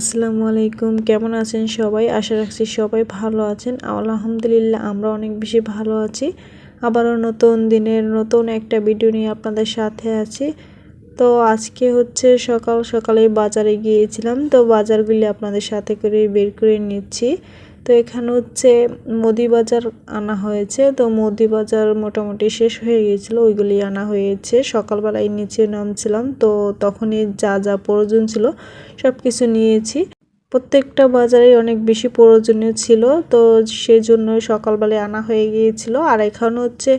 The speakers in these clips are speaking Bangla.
আসসালামু আলাইকুম। কেমন আছেন সবাই? আশা রাখছি সবাই ভালো আছেন। আলহামদুলিল্লাহ, আমরা অনেক বেশি ভালো আছি। আবারও নতুন দিনের নতুন একটা ভিডিও নিয়ে আপনাদের সাথে আছি। তো আজকে হচ্ছে সকাল সকালে বাজারে গিয়েছিলাম। তো বাজারগুলি আপনাদের সাথে করে বের করে নিচ্ছি। তো এখানে হচ্ছে মুদি বাজার আনা হয়েছে। তো মুদি বাজার মোটামুটি শেষ হয়ে গিয়েছিল, ওইগুলি আনা হয়েছে। সকালবেলায় নিচে নামছিলাম, তো তখনই যা যা প্রয়োজন ছিল সব কিছু নিয়েছি। প্রত্যেকটা বাজারে অনেক বেশি প্রয়োজনীয় ছিল, তো সেই জন্য সকালবেলায় আনা হয়ে গিয়েছিল। আর এখানে হচ্ছে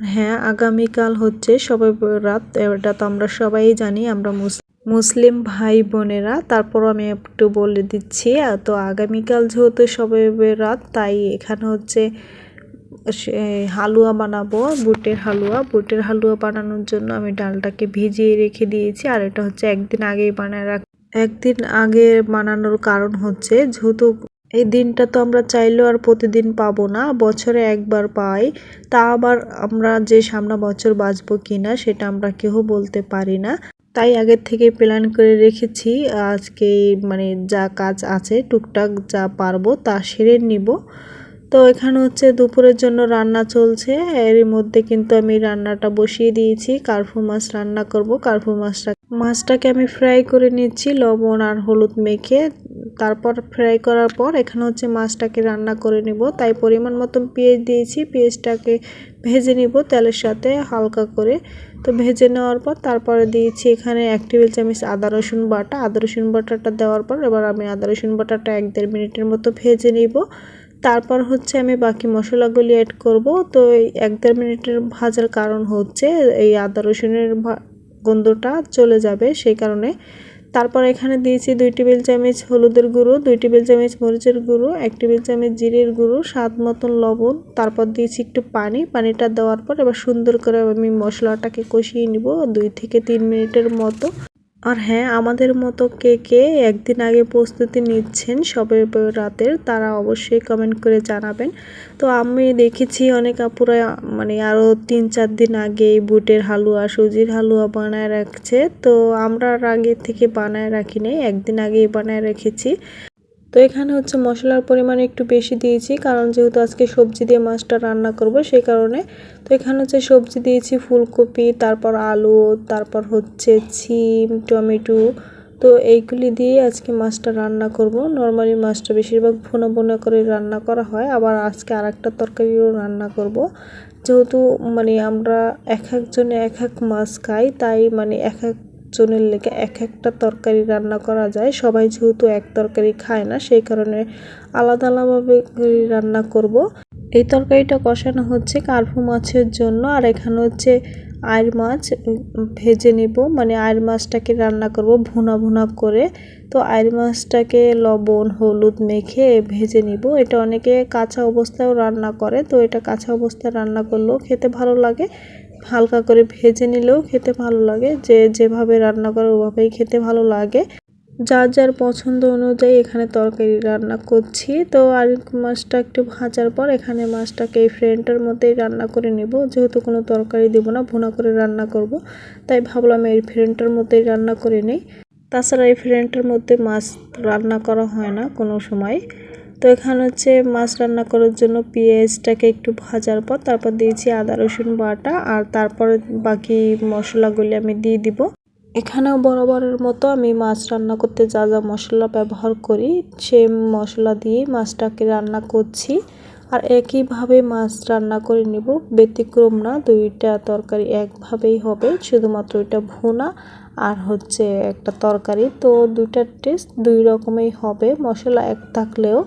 হ্যাঁ আগামীকাল হচ্ছে সবাই রাত, এটা তো আমরা সবাই জানি, আমরা মুসলিম। মুসলিম ভাই বোনেরা তারপর আমি একটু বলে দিচ্ছি তো আগামীকাল যেহেতু সবাই রাত তাই এখানে হচ্ছে হালুয়া বানাবো, বুটের হালুয়া। বুটের হালুয়া বানানোর জন্য আমি ডালটাকে ভিজিয়ে রেখে দিয়েছি, আর এটা হচ্ছে একদিন আগেই বানায় রাখ, একদিন আগে বানানোর কারণ হচ্ছে যেহেতু এই দিনটা তো আমরা চাইলেও আর প্রতিদিন পাবো না, বছরে একবার পাই। তা আবার আমরা যে সামনা বছর বাঁচবো কিনা, সেটা আমরা কেউ বলতে পারি না। তাই আগের থেকে প্ল্যান করে রেখেছি। আজকে মানে যা কাজ আছে, টুকটাক যা পারব তা সেরে নিব। তো এখানে হচ্ছে দুপুরের জন্য রান্না চলছে। এর মধ্যে কিন্তু আমি রান্নাটা বসিয়ে দিয়েছি। কার্ফু মাছ রান্না করব। কার্ফু মাছটা মাছটাকে আমি ফ্রাই করে নিচ্ছি লবণ আর হলুদ মেখে। তারপর ফ্রাই করার পর এখানে হচ্ছে মাছটাকে রান্না করে নিব। তাই পরিমাণ মতন পেঁয়াজ দিয়েছি। পেঁয়াজটাকে ভেজে নিব তেলের সাথে হালকা করে। তো ভেজে নেওয়ার পর তারপরে দিয়েছি এখানে এক টেবিল চামচ আদা রসুন বাটা। আদা রসুন বাটাটা দেওয়ার পর এবার আমি আদা রসুন বাটাটা এক দেড় মিনিটের মতো ভেজে নিব। তারপর হচ্ছে আমি বাকি মশলাগুলি অ্যাড করব। তো এক দেড় মিনিটের ভাজার কারণ হচ্ছে এই আদা রসুনের গন্ধটা চলে যাবে সেই কারণে। তারপর এখানে দিয়েছি দুই টেবিল চামচ হলুদের গুঁড়ো, দুই টেবিল চামচ মরিচের গুঁড়ো, এক টেবিল চামচ জিরের গুঁড়ো, স্বাদ মতন লবণ। তারপর দিয়েছি একটু পানি। পানিটা দেওয়ার পর এবার সুন্দর করে আমি মশলাটাকে কষিয়ে নিব দুই থেকে তিন মিনিটের মতো। আর হ্যাঁ আমাদের মতো কে কে একদিন আগে প্রস্তুতি নিচ্ছেন সবে রাতের, তারা অবশ্যই কমেন্ট করে জানাবেন। তো আমি দেখেছি অনেক আপুরা মানে আরও তিন চার দিন আগে বুটের হালুয়া, সুজির হালুয়া বানায় রাখছে। তো আমরা আর আগে থেকে বানায় রাখি নাই একদিন আগেই বানায় রেখেছি। তো এখানে হচ্ছে মশলার পরিমাণ একটু বেশি দিয়েছি, কারণ যেহেতু আজকে সবজি দিয়ে মাছটা রান্না করব সেই কারণে। তো এখানে হচ্ছে সবজি দিয়েছি ফুলকপি, তারপর আলু, তারপর হচ্ছে ছিম, টমেটো। তো এইগুলি দিয়ে আজকে মাছটা রান্না করব। নর্মালি মাছটা বেশিরভাগ ভুনা ভুনা করে রান্না করা হয়, আবার আজকে আর একটা তরকারিও রান্না করব। যেহেতু মানে আমরা এক একজনে এক এক মাছ খাই, তাই মানে এক এক জনের লেগে এক একটা তরকারি রান্না করা যায়। সবাই যেহেতু এক তরকারি খায় না, সেই কারণে আলাদা আলাদাভাবে রান্না করব। এই তরকারিটা কষানো হচ্ছে কার্ফু মাছের জন্য, আর এখানে হচ্ছে আয়ের মাছ ভেজে নেব। মানে আয়ের মাছটাকে রান্না করব ভুনা ভুনা করে। তো আয়ের মাছটাকে লবণ, হলুদ মেখে ভেজে নিব। এটা অনেকে কাঁচা অবস্থায়ও রান্না করে, তো এটা কাঁচা অবস্থায় রান্না করলেও খেতে ভালো লাগে। হালকা করে ভেজে নিলেও খেতে ভালো লাগে। যে যেভাবে রান্না করে ওভাবেই খেতে ভালো লাগে। যার যার পছন্দ অনুযায়ী এখানে তরকারি রান্না করছি। তো আর মাছটা একটু ভাজার পর এখানে মাছটাকে এই ফ্রেন্ডটার মধ্যেই রান্না করে নেব। যেহেতু কোনো তরকারি দেব না, ভুনা করে রান্না করব। তাই ভাবলাম এই ফ্রেন্ডটার মধ্যেই রান্না করে নেই। তাছাড়া এই ফ্রেন্ডটার মধ্যে মাছ রান্না করা হয় না কোনো সময়। তো এখানে হচ্ছে মাছ রান্না করার জন্য পেঁয়াজটাকে একটু ভাজার পর তারপর দিয়েছি আদা, রসুন বাটা আর তারপরে বাকি মশলাগুলি আমি দিয়ে দিব। এখানেও বরাবরের মতো আমি মাছ রান্না করতে যা যা মশলা ব্যবহার করি সে মশলা দিয়ে মাছটাকে রান্না করছি। আর একইভাবে মাছ রান্না করে নেব, ব্যতিক্রম না, দুইটা তরকারি একভাবেই হবে, শুধুমাত্র এটা ভুনা আর হচ্ছে একটা তরকারি। তো দুইটার টেস্ট দুই রকমই হবে, মশলা এক থাকলেও।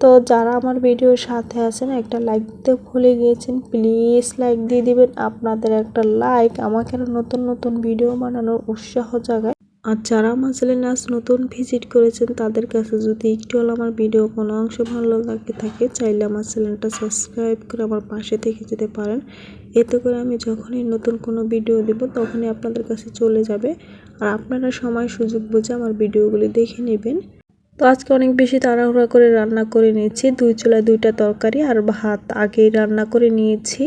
তো যারা আমার ভিডিওর সাথে আছেন, একটা লাইক দিতে ভুলে গিয়েছেন প্লিজ লাইক দিয়ে দিবেন। আপনাদের একটা লাইক আমাকে নতুন নতুন ভিডিও বানানোর উৎসাহ জাগায়। আর যারা আমার চ্যানেলে নতুন ভিজিট করেছেন, তাদের কাছে যদি একটু হলো আমার ভিডিও কোনো অংশ ভালো লাগে থাকে, চাইলে আমার চ্যানেলটা সাবস্ক্রাইব করে আমার পাশে থেকে যেতে পারেন। এতে করে আমি যখনই নতুন কোনো ভিডিও দেব, তখনই আপনাদের কাছে চলে যাবে। আর আপনারা সময় সুযোগ বুঝে আমার ভিডিওগুলি দেখে নেবেন। তো আজকে অনেক বেশি তাড়াহুড়া করে রান্না করে নিয়েছি। দুই চুলায় দুইটা তরকারি আর ভাত আগেই রান্না করে নিয়েছি।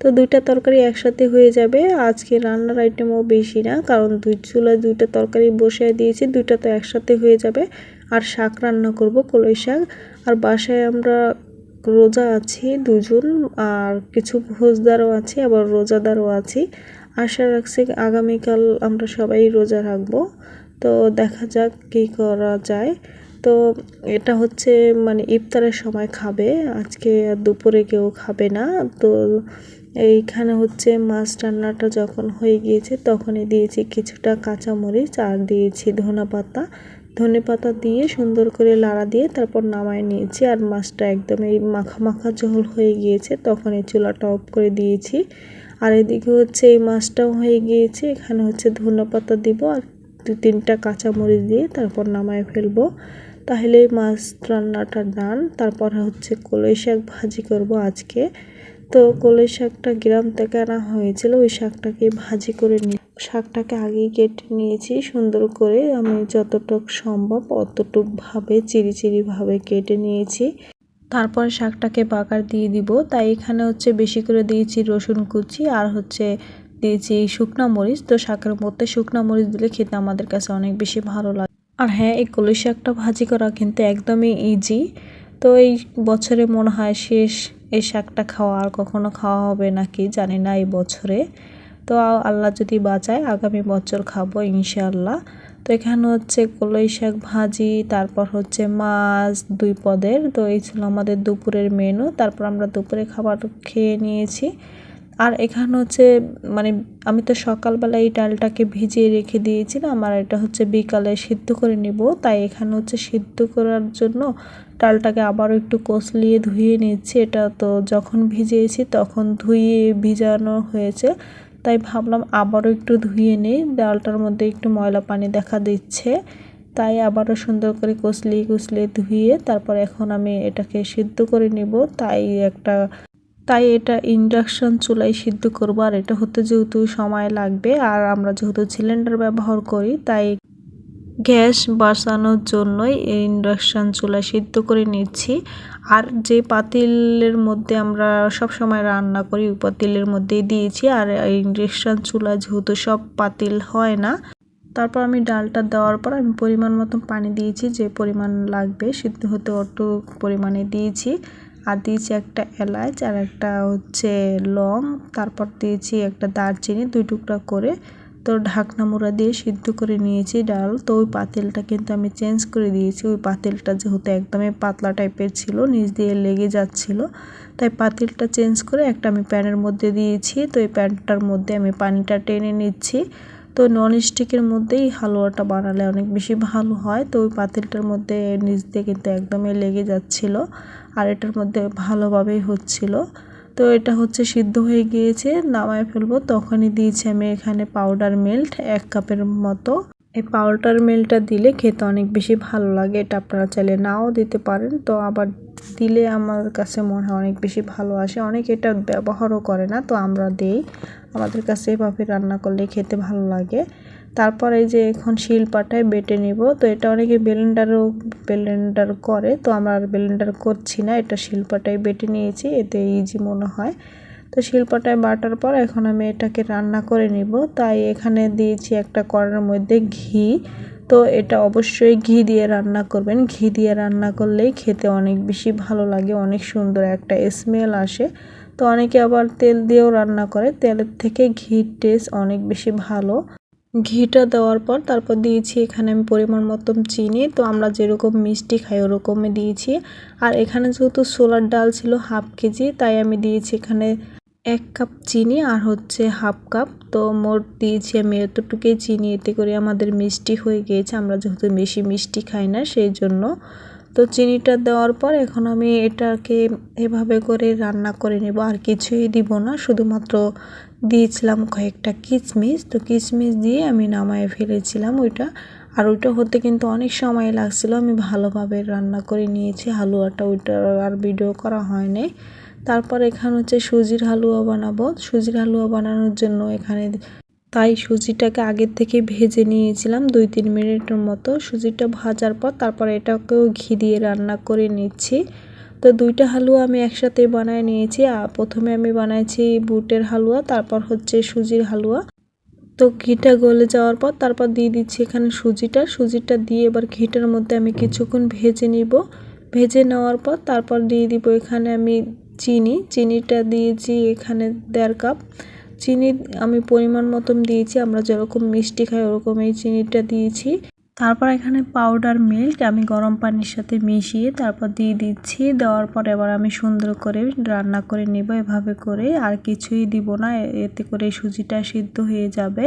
তো দুইটা তরকারি একসাথে হয়ে যাবে। আজকে রান্নার আইটেমও বেশি না, কারণ দুই চুলায় দুইটা তরকারি বসিয়ে দিয়েছি। দুইটা তো একসাথে হয়ে যাবে। আর শাক রান্না করব, কলই শাক। আর বাসায় আমরা রোজা আছি দুজন, আর কিছু ভোজদারও আছি, আবার রোজাদারও আছি। আশা রাখছি আগামীকাল আমরা সবাই রোজা রাখব। তো দেখা যাক কী করা যায়। তো এটা হচ্ছে মানে ইফতারের সময় খাবে, আজকে দুপুরে কেউ খাবে না। তো এইখানে হচ্ছে মাছ রান্নাটা যখন হয়ে গিয়েছে তখনই দিয়েছি কিছুটা কাঁচামরিচ আর দিয়েছি ধনা পাতা। ধনে পাতা দিয়ে সুন্দর করে লাড়া দিয়ে তারপর নামায় নিয়েছি আর মাছটা একদম এই মাখা মাখা ঝোল হয়ে গিয়েছে তখন এই চুলাটা অফ করে দিয়েছি। আর এদিকে হচ্ছে এই মাছটাও হয়ে গিয়েছে, এখানে হচ্ছে ধনে পাতা দিব আর দু তিনটা কাঁচামরিচ দিয়ে তারপর নামায় ফেলব। তাহলে মাছ রান্নাটা ডান তারপর হচ্ছে কলই শাক ভাজি করব আজকে। তো কলই শাকটা গ্রাম থেকে আনা হয়েছিল, ওই শাকটাকে ভাজি করে নিই শাকটাকে আগেই কেটে নিয়েছি, সুন্দর করে আমি যতটুক সম্ভব অতটুক ভাবে চিরি চিরি ভাবে কেটে নিয়েছি। তারপর শাকটাকে বাগার দিয়ে দিব। তাই এখানে হচ্ছে বেশি করে দিয়েছি রসুন কুচি আর হচ্ছে দিয়েছি শুকনা মরিচ। তো শাকের মধ্যে শুকনা মরিচ দিলে খেতে আমাদের কাছে অনেক বেশি ভালো লাগে। আর হ্যাঁ এই কলই শাকটা ভাজি করা কিন্তু একদমই ইজি তো এই বছরে মনে হয় শেষ এই শাকটা খাওয়া আর কখনো খাওয়া হবে নাকি জানি না এই বছরে। তো আল্লাহ যদি বাঁচায়, আগামী বছর খাব ইনশাআল্লাহ। তো এখানে হচ্ছে কলই শাক ভাজি, তারপর হচ্ছে মাছ দুই পদের। তো এই ছিল আমাদের দুপুরের মেনু তারপর আমরা দুপুরে খাবার খেয়ে নিয়েছি। আর এখানে হচ্ছে মানে আমি তো সকালবেলা এই ডালটাকে ভিজিয়ে রেখে দিয়েছিলাম আর এটা হচ্ছে বিকালে সিদ্ধ করে নেব। তাই এখানে হচ্ছে সিদ্ধ করার জন্য ডালটাকে আবারও একটু কষলিয়ে ধুয়ে নিচ্ছি। এটা তো যখন ভিজিয়েছি তখন ধুয়ে ভিজানো হয়েছে। তাই ভাবলাম আবারও একটু ধুয়ে নিই। ডালটার মধ্যে একটু ময়লা পানি দেখা দিচ্ছে। তাই আবারও সুন্দর করে কষলিয়ে কুচলিয়ে ধুয়ে তারপর এখন আমি এটাকে সিদ্ধ করে নিব। তাই একটা তাই এটা ইন্ডাকশন চুলায় সিদ্ধ করব। আর এটা হতে যেহেতু সময় লাগবে, আর আমরা যেহেতু সিলিন্ডার ব্যবহার করি, তাই গ্যাস বাঁচানোর জন্যই এই ইন্ডাকশান চুলা সিদ্ধ করে নিচ্ছি। আর যে পাতিলের মধ্যে আমরা সব সময় রান্না করি, ওই পাতিলের মধ্যেই দিয়েছি। আর ইন্ডাকশান চুলা যেহেতু সব পাতিল হয় না, তারপর আমি ডালটা দেওয়ার পর আমি পরিমাণ মতো পানি দিয়েছি, যে পরিমাণ লাগবে সিদ্ধ হতে অত পরিমাণে দিয়েছি। আর দিয়েছি একটা এলাচ আর একটা হচ্ছে লং, তারপর দিয়েছি একটা দারচিনি, দুই টুকরা করে। তো ঢাকনা মোড়া দিয়ে সিদ্ধ করে নিয়েছি ডাল। তো ওই পাতিলটা কিন্তু আমি চেঞ্জ করে দিয়েছি। ওই পাতিলটা যেহেতু একদমই পাতলা টাইপের ছিল, নিচ দিয়ে লেগে যাচ্ছিল। তাই পাতিলটা চেঞ্জ করে একটা আমি প্যানের মধ্যে দিয়েছি। তো এই প্যানটার মধ্যে আমি পানিটা টেনে নিচ্ছি। তো নন স্টিকের মধ্যেই হালুয়াটা বানালে অনেক বেশি ভালো হয়। তো ওই পাতিলটার মধ্যে নিচ দিয়ে কিন্তু একদমই লেগে যাচ্ছিল। আর এটার মধ্যে ভালোভাবেই হচ্ছিল। তো এটা হচ্ছে সিদ্ধ হয়ে গিয়েছে, নামায় ফেলব। তখনই দিয়েছি আমি এখানে পাউডার মিল্ক এক কাপের মতো। এই পাউডার মিল্কটা দিলে খেতে অনেক বেশি ভালো লাগে। এটা আপনারা চাইলে নাও দিতে পারেন। তো আবার দিলে আমার কাছে মনে হয় অনেক বেশি ভালো আসে। অনেক এটা ব্যবহারও করে না, তো আমরা দেই। আমাদের কাছে এভাবে রান্না করলে খেতে ভালো লাগে। তারপর এই যে এখন শিলপাটায় বেটে নিব। তো এটা অনেকে ব্লেন্ডারও, ব্লেন্ডার করে, তো আমরা ব্লেন্ডার করছি না। এটা শিলপাটায় বেটে নিয়েছি, এতে ইজি মনে হয়। তো শিলপাটায় বাটার পর এখন আমি এটাকে রান্না করে নিব। তাই এখানে দিয়েছি একটা কড়ার মধ্যে ঘি। তো এটা অবশ্যই ঘি দিয়ে রান্না করবেন। ঘি দিয়ে রান্না করলেই খেতে অনেক বেশি ভালো লাগে, অনেক সুন্দর একটা স্মেল আসে। তো অনেকে আবার তেল দিয়েও রান্না করে। তেলের থেকে ঘির টেস্ট অনেক বেশি ভালো। ঘিটা দেওয়ার পর তারপর দিয়েছি এখানে আমি পরিমাণ মতন চিনি। তো আমরা যেরকম মিষ্টি খাই ওরকমই দিয়েছি। আর এখানে যেহেতু সোলার ডাল ছিল হাফ কেজি, তাই আমি দিয়েছি এখানে এক কাপ চিনি আর হচ্ছে হাফ কাপ। তো মোট দিয়েছি আমি এতটুকুই চিনি, এতে করে আমাদের মিষ্টি হয়ে গিয়েছে। আমরা যেহেতু বেশি মিষ্টি খাই না, সেই জন্য। তো চিনিটা দেওয়ার পর এখন আমি এটাকে এভাবে করে রান্না করে নেব। আর কিছুই দিব না, শুধুমাত্র দিয়েছিলাম কয়েকটা কিচমিচ। তো কিচমিচ দিয়ে আমি নামায় ফেলেছিলাম ওইটা। আর ওইটা হতে কিন্তু অনেক সময় লাগছিল। আমি ভালোভাবে রান্না করে নিয়েছি। হালুয়াটা ওইটা আর ভিডিও করা হয়নি। তারপর এখানে হচ্ছে সুজির হালুয়া বানাবো। সুজির হালুয়া বানানোর জন্য এখানে তাই সুজিটাকে আগের থেকে ভেজে নিয়েছিলাম দুই তিন মিনিটের মতো। সুজিটা ভাজার পর তারপর এটাকেও ঘি দিয়ে রান্না করে নিচ্ছি। তো দুইটা হালুয়া আমি একসাথে বানায় নিয়েছি। প্রথমে আমি বানাইছি বুটের হালুয়া, তারপর হচ্ছে সুজির হালুয়া। তো ঘিটা গলে যাওয়ার পর তারপর দিয়ে দিচ্ছি এখানে সুজিটা। সুজিটা দিয়ে এবার ঘিটার মধ্যে আমি কিছুক্ষণ ভেজে নিব। ভেজে নেওয়ার পর তারপর দিয়ে দিব এখানে আমি চিনি। চিনিটা দিয়েছি এখানে দেড় কাপ। চিনি আমি পরিমাণ মতন দিয়েছি, আমরা যেরকম মিষ্টি খাই ওরকম এই চিনিটা দিয়েছি। তারপর এখানে পাউডার মিল্ক আমি গরম পানির সাথে মিশিয়ে তারপর দিয়ে দিচ্ছি। দেওয়ার পর এবার আমি সুন্দর করে রান্না করে নেব। এভাবে করে আর কিছুই দিব না। এতে করে সুজিটা সিদ্ধ হয়ে যাবে।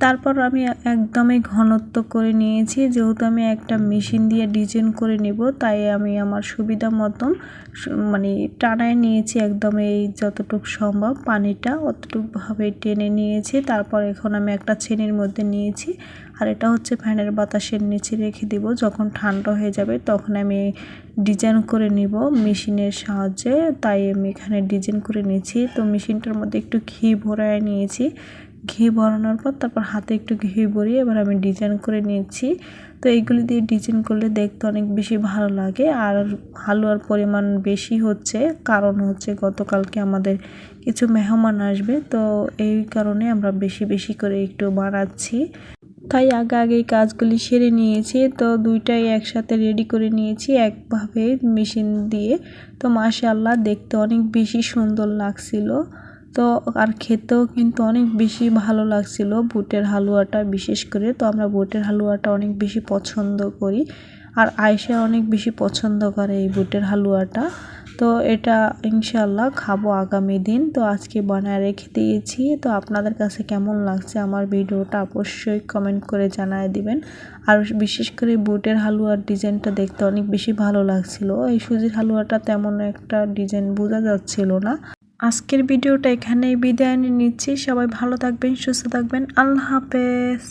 তারপর আমি একদমই ঘনত্ব করে নিয়েছি। যেহেতু আমি একটা মেশিন দিয়ে ডিজাইন করে নিব, তাই আমি আমার সুবিধা মতন মানে টানায় নিয়েছি একদম এই যতটুকু সম্ভব। পানিটা অতটুকুভাবে টেনে নিয়েছি। তারপর এখন আমি একটা ছেনির মধ্যে নিয়েছি। আর এটা হচ্ছে ফ্যানের বাতাসের নিচে রেখে দিব। যখন ঠান্ডা হয়ে যাবে তখন আমি ডিজাইন করে নিব মেশিনের সাহায্যে। তাই আমি এখানে ডিজাইন করে নিয়েছি। তো মেশিনটার মধ্যে একটু ঘি ভরায় নিয়েছি। ঘি ভরানোর পর তারপর হাতে একটু ঘি ভরিয়ে এবার আমি ডিজাইন করে নিয়েছি। তো এইগুলি দিয়ে ডিজাইন করলে দেখতে অনেক বেশি ভালো লাগে। আর হালুয়ার পরিমাণ বেশি হচ্ছে, কারণ হচ্ছে গতকালকে আমাদের কিছু মেহমান আসবে। তো এই কারণে আমরা বেশি বেশি করে একটু বানাচ্ছি। তাই আগে আগে কাজগুলি সেরে নিয়েছি। তো দুইটাই একসাথে রেডি করে নিয়েছি একভাবে মেশিন দিয়ে। তো মাশাল্লাহ দেখতে অনেক বেশি সুন্দর লাগছিল। তো আর খেতেও কিন্তু অনেক বেশি ভালো লাগছিল বুটের হালুয়াটা বিশেষ করে। তো আমরা বুটের হালুয়াটা অনেক বেশি পছন্দ করি আর আয়সা অনেক বেশি পছন্দ করে এই বুটের হালুয়াটা। তো এটা ইনশাল্লাহ খাব আগামী দিন। তো আজকে বানায় রেখে দিয়েছি। তো আপনাদের কাছে কেমন লাগছে আমার ভিডিওটা অবশ্যই কমেন্ট করে জানায় দিবেন। আর বিশেষ করে বুটের হালুয়ার ডিজাইনটা দেখতে অনেক বেশি ভালো লাগছিল। এই সুজির হালুয়াটা তেমন একটা ডিজাইন বোঝা যাচ্ছিল না। আজকের ভিডিওটা এখানেই বিদায় নিচ্ছি। সবাই ভালো থাকবেন সুস্থ থাকবেন। আল্লাহ হাফেজ।